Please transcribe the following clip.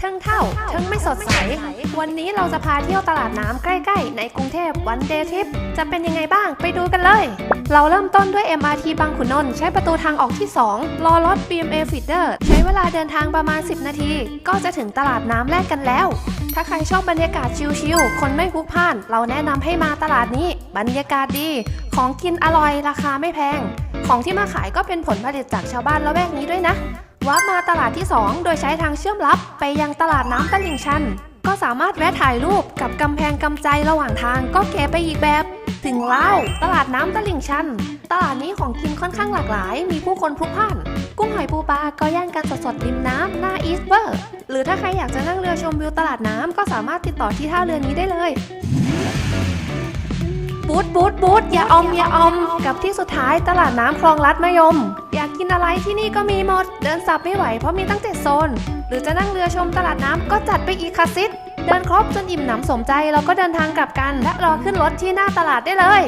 เทิงเท่าเทิงไม่สดใส วันนี้เราจะพาเที่ยวตลาดน้ำใกล้ๆ ในกรุงเทพวันเดย์ทริปจะเป็นยังไงบ้างไปดูกันเลย เราเริ่มต้นด้วย MRT บางขุนนนท์ใช้ประตูทางออกที่ 2 รอรถ BMA Feeder ใช้เวลาเดินทางประมาณ 10 นาที ก็จะถึงตลาดน้ำแรกกันแล้ว ถ้าใครชอบบรรยากาศชิลๆ คนไม่พลุกพล่าน เราแนะนำให้มาตลาดนี้ บรรยากาศดี ของกินอร่อยราคาไม่แพง ของที่มาขายก็เป็นผลผลิตจากชาวบ้านละแวกนี้ด้วยนะ วัดมาตลาดที่ 2 โดยใช้ทางเชื่อมลับไปยังตลาดน้ำตลิ่งชัน ก็สามารถแวะถ่ายรูปกับกำแพงกำใจระหว่างทางก็เก๋ไปอีกแบบ ถึงแล้วตลาดน้ำตลิ่งชัน ตลาดนี้ของกินค่อนข้างหลากหลาย มีผู้คนพลุกพล่าน กุ้งหอยปูปลาก็ย่างกันสดๆริมน้ำหน้าอีสเบอร์ หรือถ้าใครอยากจะนั่งเรือชมวิวตลาดน้ำก็สามารถติดต่อที่ท่าเรือนี้ได้เลยบูธบูธบูธอย่าอมอย่าออม กับที่สุดท้ายตลาดน้ำคลองลัดมะยม อยากกินอะไรที่นี่ก็มีหมด เดินสับไม่ไหวเพราะมีตั้งเจ็ดโซน หรือจะนั่งเรือชมตลาดน้ำก็จัดไปอีกคาซิดเดินครบจนอิ่มหนำสมใจเราก็เดินทางกลับกัน และรอขึ้นรถที่หน้าตลาดได้เลย